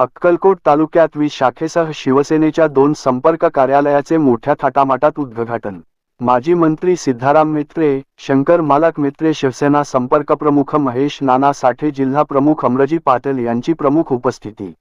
अक्कलकोट तालुक्यात वीज शाखेसह शिवसेनेच्या दोन संपर्क कार्यालयाचे मोठ्या थाटामाटात उद्घाटन. माजी मंत्री सिद्धाराम मित्रे शंकर मालक मित्रे शिवसेना संपर्क प्रमुख महेश नाना साठे जिल्हा प्रमुख अमरजी पाटील यांची प्रमुख उपस्थिती.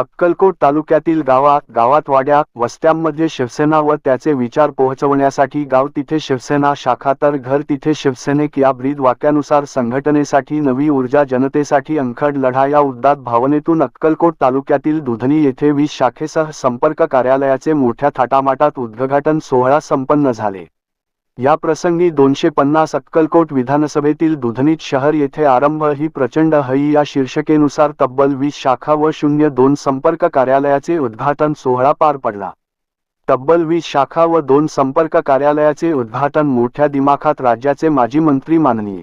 अक्कलकोट तालुक्यातील गावात गावात वाड्या वस्त्यांमध्ये शिवसेना व त्याचे विचार पोहोचवण्यासाठी गाव तिथे शिवसेना शाखा तर घर तिथे शिवसेनेक या ब्रीद वाक्यानुसार संघटनेसाठी नवी ऊर्जा जनतेसाठी अंखड लढा या उद्दात भावनेतून अक्कलकोट तालुक्यातील दुधनी येथे वीज शाखेसह संपर्क कार्यालयाचे मोठ्या थाटामाटात उद्घाटन सोहळा संपन्न झाले. या प्रसंगी दोनशे पन्नास अक्कलकोट विधानसभेतील दुधनीत शहर येथे आरंभ ही प्रचंड हई या शीर्षकेनुसार तब्बल वीस शाखा व शून्य दोन संपर्क कार्यालयाचे उद्घाटन सोहळा पार पडला. तब्बल वीस शाखा व दोन संपर्क कार्यालयाचे उद्घाटन मोठ्या दिमाखात राज्याचे माजी मंत्री माननीय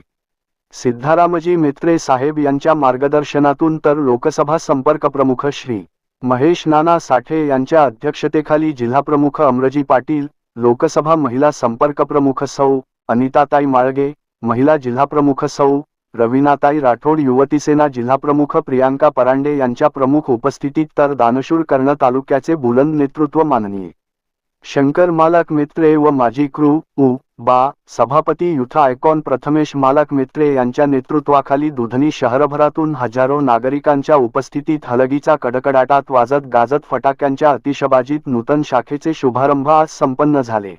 सिद्धारामजी मित्रे साहेब यांच्या मार्गदर्शनातून तर लोकसभा संपर्क प्रमुख श्री महेश नाना साठे यांच्या अध्यक्षतेखाली जिल्हाप्रमुख अमरजी पाटील लोकसभा महिला संपर्क प्रमुख सौ अनिताताई माळगे महिला जिल्हाप्रमुख सौ रवीनाताई राठोड युवतीसेना जिल्हाप्रमुख प्रियांका परांडे यांच्या प्रमुख उपस्थितीत तर दानशूर कर्ण तालुक्याचे बुलंद नेतृत्व माननीय शंकर मालक मित्रे व माजी क्रू उ बा सभापती युथा आयकॉन प्रथमेश मालक मित्रे यांच्या नेतृत्वाखाली दुधनी शहरभरातून हजारो नागरिकांच्या उपस्थितीत हलगीचा कडकडाटात वाजत गाजत फटाक्यांच्या अतिशबाजीत नूतन शाखेचे शुभारंभ आज संपन्न झाले.